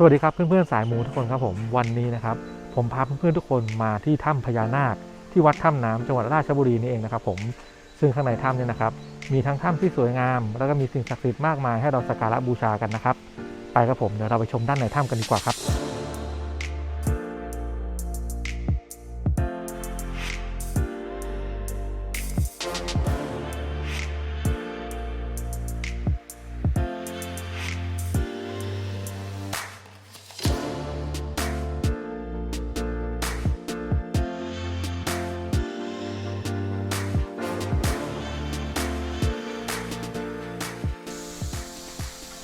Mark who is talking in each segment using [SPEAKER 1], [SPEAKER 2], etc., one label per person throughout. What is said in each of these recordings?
[SPEAKER 1] สวัสดีครับเพื่อนๆสายมูทุกคนครับผมวันนี้นะครับ ผมพาเพื่อนๆทุกคนมาที่ถ้ำพญานาค ที่วัดถ้ำน้ำจังหวัดราชบุรีนี่เองนะครับผมซึ่งข้างในถ้ำเนี่ยนะครับ มีทั้งถ้ำที่สวยงาม แล้วก็มีสิ่งศักดิ์สิทธิ์มากมายให้เราสักการะบูชากันนะครับ ไปครับผมเดี๋ยวเราไปชมด้านในถ้ำกันดีกว่าครับ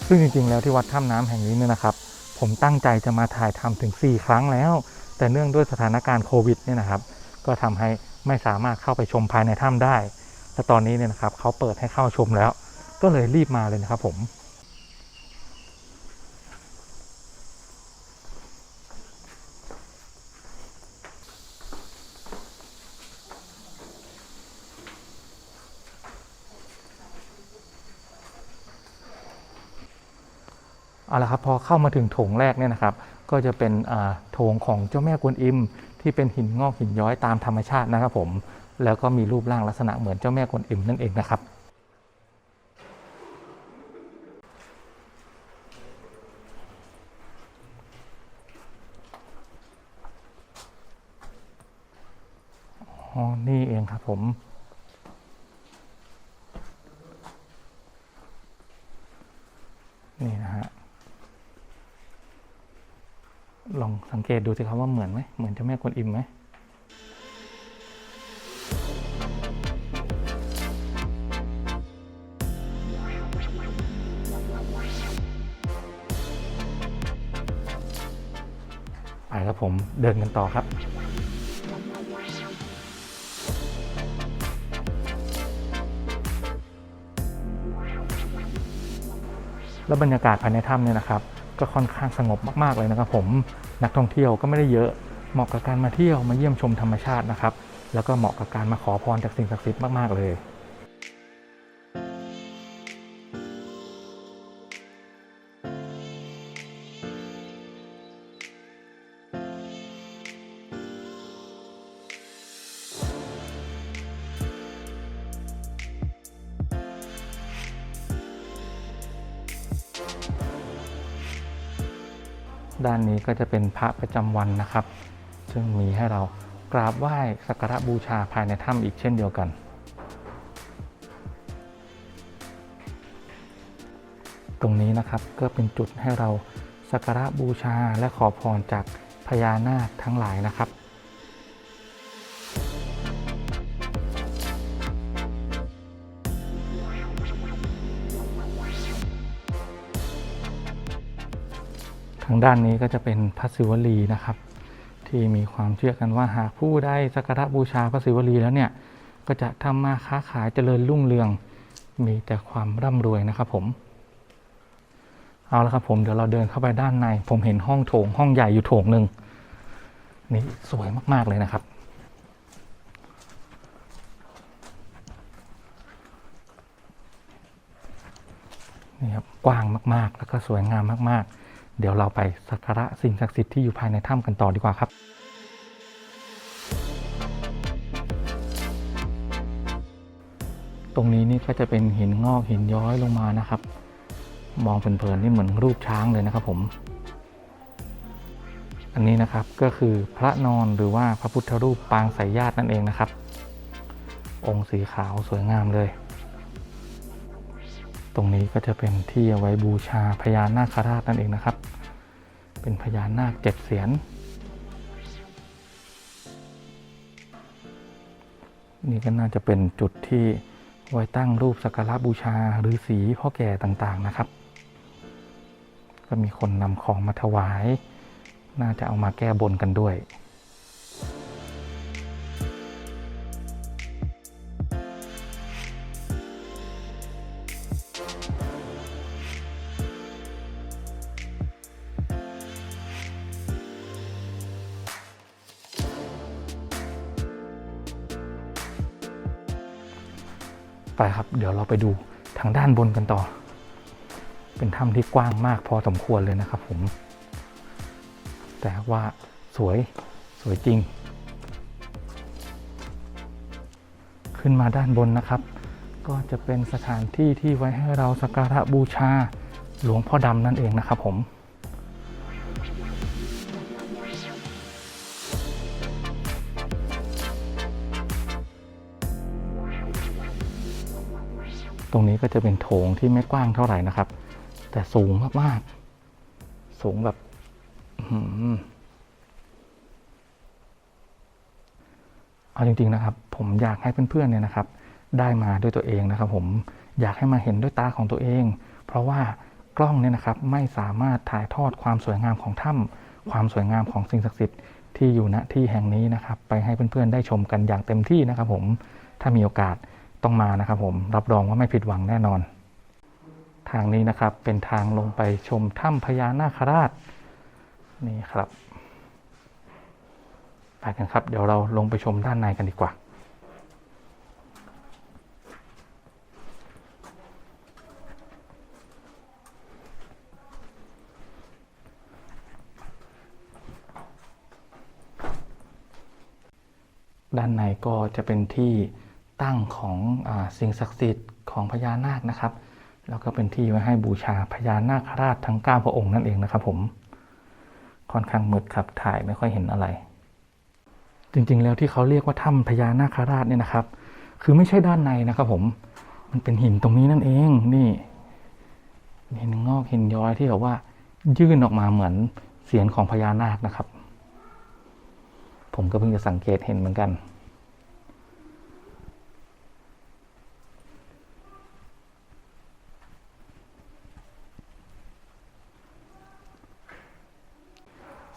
[SPEAKER 1] ซึ่งจริงๆ แล้วที่วัดถ้ำน้ำแห่งนี้เนี่ยนะครับ ผมตั้งใจจะมาถ่ายทำถึง 4 ครั้งแล้ว แต่เนื่องด้วยสถานการณ์โควิดเนี่ยนะครับ ก็ทำให้ไม่สามารถเข้าไปชมภายในถ้ำได้ และตอนนี้เนี่ยนะครับเขาเปิดให้เข้าชมแล้ว ก็เลยรีบมาเลยนะครับผม เอาละครับพอเข้ามาถึงโถงแรกเนี่ยนะครับ ก็จะเป็นโถงของเจ้าแม่กวนอิม ที่เป็นหินงอกหินย้อยตามธรรมชาตินะครับผม แล้วก็มีรูปร่างลักษณะเหมือนเจ้าแม่กวนอิมนั่นเองนะครับอ๋อนี่เองครับผม นี่นะฮะ ลองสังเกตดูสิครับว่าเหมือนไหมเหมือนเจ้าแม่กวนอิมไหมไปครับผมเดินกันต่อครับแล้วบรรยากาศภายในถ้ำเนี่ยนะครับ ก็ค่อนข้างสงบมากๆเลยนะครับผมนักท่องเที่ยวก็ไม่ได้เยอะเหมาะกับการมาเที่ยวมาเยี่ยมชมธรรมชาตินะครับ แล้วก็เหมาะกับการมาขอพรจากสิ่งศักดิ์สิทธิ์มากๆเลย ด้านนี้ก็จะเป็นพระประจำวันนะครับ ซึ่งมีให้เรากราบไหว้สักการะบูชาภายในถ้ำอีกเช่นเดียวกัน ตรงนี้นะครับก็เป็นจุดให้เราสักการะบูชาและขอพรจากพญานาคทั้งหลายนะครับ ทางด้านนี้ก็จะเป็นพระศิวลีนะครับ ที่มีความเชื่อกันว่าหากผู้ได้สักการะบูชาพระศิวลีแล้วเนี่ยก็จะทำมาค้าขายเจริญรุ่งเรืองมีแต่ความร่ำรวยนะครับผมเอาละครับผมเดี๋ยวเราเดินเข้าไปด้านใน ผมเห็นห้องโถงห้องใหญ่อยู่โถงหนึ่งนี่สวยมากๆเลยนะครับ นี่ครับกว้างมากๆ แล้วก็สวยงามมากๆ เดี๋ยวเราไปสักการะสิ่งศักดิ์สิทธิ์ที่อยู่ภายในถ้ำกันต่อดีกว่าครับตรงนี้นี่ก็จะเป็นหินงอกหินย้อยลงมานะครับ มองเพลินๆนี่เหมือนรูปช้างเลยนะครับผม อันนี้นะครับก็คือพระนอนหรือว่าพระพุทธรูปปางสายญาตินั่นเองนะครับ องค์สีขาวสวยงามเลย ตรงนี้ก็จะเป็นที่เอาไว้บูชาพญานาคราชนั่นเองนะครับ เป็นพญานาคเจ็ดเสียน นี่ก็น่าจะเป็นจุดที่ไว้ตั้งรูปสักการะบูชาหรือสีพ่อแก่ต่างๆนะครับ ก็มีคนนำของมาถวาย น่าจะเอามาแก้บนกันด้วย ไปครับ เดี๋ยวเราไปดูทางด้านบนกันต่อ เป็นถ้ำที่กว้างมากพอสมควรเลยนะครับผม แต่ว่าสวยสวยจริง ขึ้นมาด้านบนนะครับ ก็จะเป็นสถานที่ที่ไว้ให้เราสักการะบูชาหลวงพ่อดำนั่นเองนะครับผม ตรงนี้ก็จะเป็นโถงที่ไม่กว้างเท่าไหร่นะครับ แต่สูงมากๆ สูงแบบอื้ออเอาจริงๆนะครับ ผมอยากให้เพื่อนๆเนี่ยนะครับ ได้มาด้วยตัวเองนะครับ ผมอยากให้มาเห็นด้วยตาของตัวเอง เพราะว่ากล้องเนี่ยนะครับไม่สามารถถ่ายทอดความสวยงามของถ้ำความสวยงามของสิ่งศักดิ์สิทธิ์ที่อยู่ณที่แห่งนี้นะครับ ไปให้เพื่อนๆได้ชมกันอย่างเต็มที่นะครับ ผมถ้ามีโอกาส ต้องมานะครับผมรับรองว่าไม่ผิดหวังแน่นอน ทางนี้นะครับเป็นทางลงไปชมถ้ำพญานาคราชนี่ครับไปกันครับ เดี๋ยวเราลงไปชมด้านในกันดีกว่าด้านในก็จะเป็นที่ ตั้งของอสิ่งศักดิ์สิทธิ์ของพญานาคนะครับ แล้วก็เป็นที่ไว้ให้บูชาพญานาคราชทั้ง 9 พระองค์นั่นเองนะครับผมค่อนข้างมืดครับถ่ายไม่ค่อยเห็นอะไร จริงๆแล้วที่เขาเรียกว่าถ้ำพญานาคราชเนี่ยนะครับ คือไม่ใช่ด้านในนะครับผมมันเป็นหินตรงนี้นั่นเองนี่หินงอกหินย้อยที่แบบว่ายื่นออกมาเหมือนเสียนของพญานาคนะครับ ผมก็เพิ่งจะสังเกตเห็นเหมือนกัน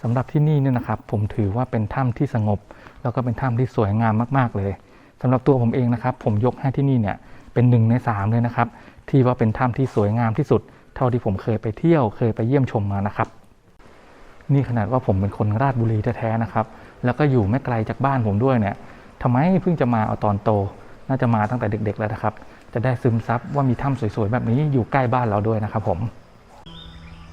[SPEAKER 1] สำหรับที่นี่เนี่ยนะครับผมถือว่าเป็นถ้ำที่สงบ แล้วก็เป็นถ้ำที่สวยงามมากๆเลยสำหรับตัวผมเองนะครับ ผมยกให้ที่นี่เนี่ยเป็นหนึ่งในสามเลยนะครับ ที่ว่าเป็นถ้ำที่สวยงามที่สุด เท่าที่ผมเคยไปเที่ยวเคยไปเยี่ยมชมมานะครับ นี่ขนาดว่าผมเป็นคนราชบุรีแท้ๆนะครับ แล้วก็อยู่ไม่ไกลจากบ้านผมด้วยเนี่ยทำไมเพิ่งจะมาเอาตอนโต น่าจะมาตั้งแต่เด็ก ๆ แล้วนะครับ จะได้ซึมซับว่ามีถ้ำสวยๆแบบนี้อยู่ใกล้บ้านเราด้วยนะครับผม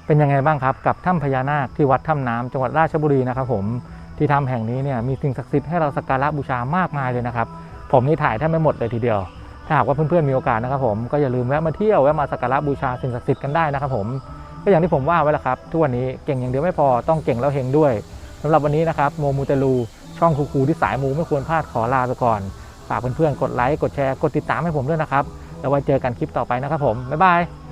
[SPEAKER 1] เป็นยังไงบ้างครับกับถ้ำพญานาคที่วัดถ้ำน้ำจังหวัดราชบุรีนะครับผมที่ถ้ำแห่งนี้เนี่ยมีสิ่งศักดิ์สิทธิ์ให้เราสักการะบูชามากมายเลยนะครับผมนี่ถ่ายแทบไม่หมดเลยทีเดียว ถ้าหากว่าเพื่อนๆมีโอกาสนะครับผมก็อย่าลืมแวะมาเที่ยวแวะมาสักการะบูชาสิ่งศักดิ์สิทธิ์กันได้นะครับผมก็อย่างที่ผมว่าไว้แล้วครับทุกวันนี้เก่งอย่างเดียวไม่พอต้องเก่งแล้วเฮงด้วยสำหรับวันนี้นะครับโมมูเตลูช่องครูๆที่สายมูไม่ควรพลาดขอลาไปก่อนฝากเพื่อนๆกดไลค์กดแชร์กดติดตามให้ผมด้วยนะครับแล้วไว้เจอกันคลิปต่อไปนะครับผมบ๊ายบาย